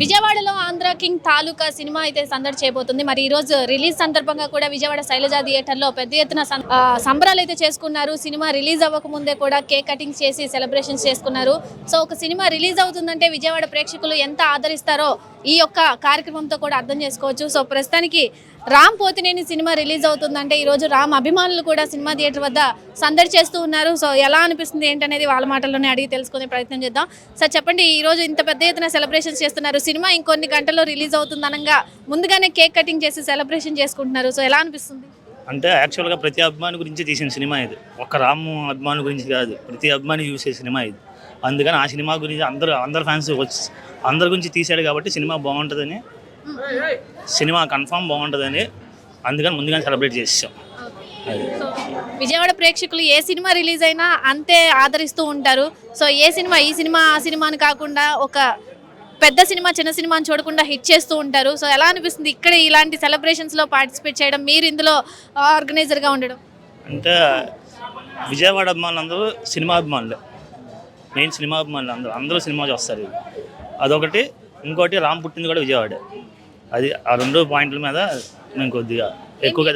విజయవాడలో ఆంధ్ర కింగ్ తాలూకా సినిమా అయితే సందడి చేయబోతుంది. మరి ఈ రోజు రిలీజ్ సందర్భంగా కూడా విజయవాడ శైలజా థియేటర్లో పెద్ద ఎత్తున సంబరాలు అయితే చేసుకున్నారు. సినిమా రిలీజ్ అవ్వక ముందే కూడా కేక్ కటింగ్ చేసి సెలబ్రేషన్స్ చేసుకున్నారు. సో ఒక సినిమా రిలీజ్ అవుతుందంటే విజయవాడ ప్రేక్షకులు ఎంత ఆదరిస్తారో ఈ యొక్క కార్యక్రమంతో కూడా అర్థం చేసుకోవచ్చు. సో ప్రస్తుతానికి రామ్ పోతినేని సినిమా రిలీజ్ అవుతుందంటే ఈ రోజు రామ్ అభిమానులు కూడా సినిమా థియేటర్ వద్ద సందడి చేస్తూ ఉన్నారు. సో ఎలా అనిపిస్తుంది ఏంటనేది వాళ్ళ మాటల్లోనే అడిగి తెలుసుకునే ప్రయత్నం చేద్దాం. సార్ చెప్పండి ఈ రోజు ఇంత పెద్ద ఎత్తున సెలబ్రేషన్స్ చేస్తున్నారు సినిమా ఇంకొన్ని గంటల్లో రిలీజ్ అవుతుంది అనగా ముందుగానే కేక్ కటింగ్ చేసి సెలబ్రేషన్ చేసుకుంటున్నారు. సో ఎలా అనిపిస్తుంది? అంటే యాక్చువల్గా ప్రతి అభిమాని గురించి తీసిన సినిమా ఇది. ఒక రాము అభిమాని గురించి కాదు ప్రతి అభిమాని చూసే సినిమా ఇది. అందుకని ఆ సినిమా గురించి అందరూ అందరు ఫ్యాన్స్ వచ్చి అందరి గురించి తీశాడు కాబట్టి సినిమా బాగుంటుందని సినిమా కన్ఫామ్ బాగుంటుందని అందుకని ముందుగానే సెలబ్రేట్ చేసాం విజయవాడ ప్రేక్షకులు ఏ సినిమా రిలీజ్ అయినా అంతే ఆదరిస్తూ ఉంటారు. సో ఏ సినిమా ఈ సినిమా ఆ సినిమా అని కాకుండా ఒక పెద్ద సినిమా చిన్న సినిమా అని చూడకుండా హిట్ చేస్తూ ఉంటారు. సో ఎలా అనిపిస్తుంది ఇక్కడ ఇలాంటి సెలబ్రేషన్స్లో పార్టిసిపేట్ చేయడం? మీరు ఇందులో ఆర్గనైజర్గా ఉండడం? అంటే విజయవాడ అభిమానులు అందరూ సినిమా అభిమానులు. మెయిన్ సినిమా అభిమానులు అందరూ అందరూ సినిమా చూస్తారు అదొకటి. ఇంకోటి రామ్ పుట్టింది కూడా విజయవాడ. అది ఆ రెండు పాయింట్ల మీద నేను కొద్దిగా ఎక్కువగా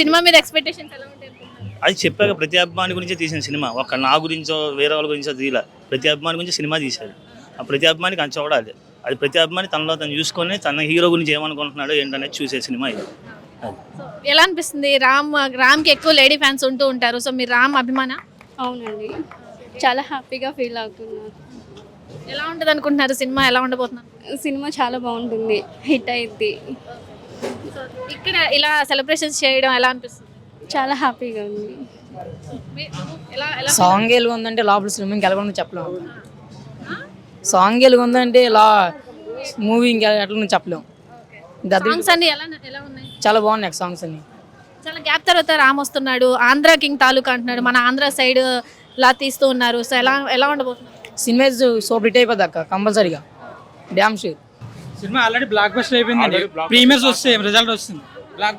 సినిమా మీద ఎక్స్పెక్టేషన్స్ ఎలా ఉంటాయి అనుకుంటున్నారు? అది చెప్పాక ప్రతి అభిమాని గురించి తీసిన సినిమా. ఒక నా గురించో వేరే వాళ్ళ గురించో తీయలే. ప్రతి అభిమాని గురించి సినిమా తీశాడు. ఆ ప్రతి అభిమానికి అది చూడాలి అది. ప్రతి అభిమాని తనలో తను చూసుకొని తన హీరో గురించి ఏమనుకుంటున్నాడో ఏంటనేది చూసే సినిమా ఇది. అది. సో ఎలా అనిపిస్తుంది? రామ్ రామ్కి ఎక్కువ లేడీ ఫ్యాన్స్ ఉంటూ ఉంటారు. సో మీరు రామ్ అభిమాన? అవునండి. చాలా హ్యాపీగా ఫీల్ అవుతున్నాను ఎలా ఉంటుంది అనుకుంటున్నారు సినిమా? ఎలా ఉండబోతున్నారు? సినిమా చాలా బాగుంటుంది. హిట్ అయింది సో ఇక్కడ ఇలా సెలబ్రేషన్స్ చేయడం ఎలా అనిపిస్తుంది? చాలా హ్యాపీగా ఉంది. ఎలా ఎలా సాంగ్ ఎలుగు ఉందంటే లోపల స్విమ్మింగ్ ఎలా ఉందో చెప్పలేము. సాంగ్ ఎలుగు ఉందంటే ఇలా మూవీ ఇంకా ఎట్లా ఉందో చెప్పలేము దద్దు సాంగ్స్ అన్ని ఎలా ఎలా ఉన్నాయి? చాలా బాగున్నాయి సాంగ్స్ అన్ని. చాలా గ్యాప్ తర్వాత రామ్ వస్తున్నాడు ఆంధ్ర కింగ్ తాలూకా అంటున్నాడు మన ఆంధ్ర సైడ్ లా తీస్తూ ఉన్నారు. సో ఎలా ఎలా ఉండబోతున్నారు సినిమా సూపర్ హిట్ అయిపోద్ది అక్క కంపల్సరీగా. Damn sure. Cinema already blockbuster అయిపోయింది ప్రీమియర్స్ వస్తే రిజల్ట్ వస్తుంది. బ్లాక్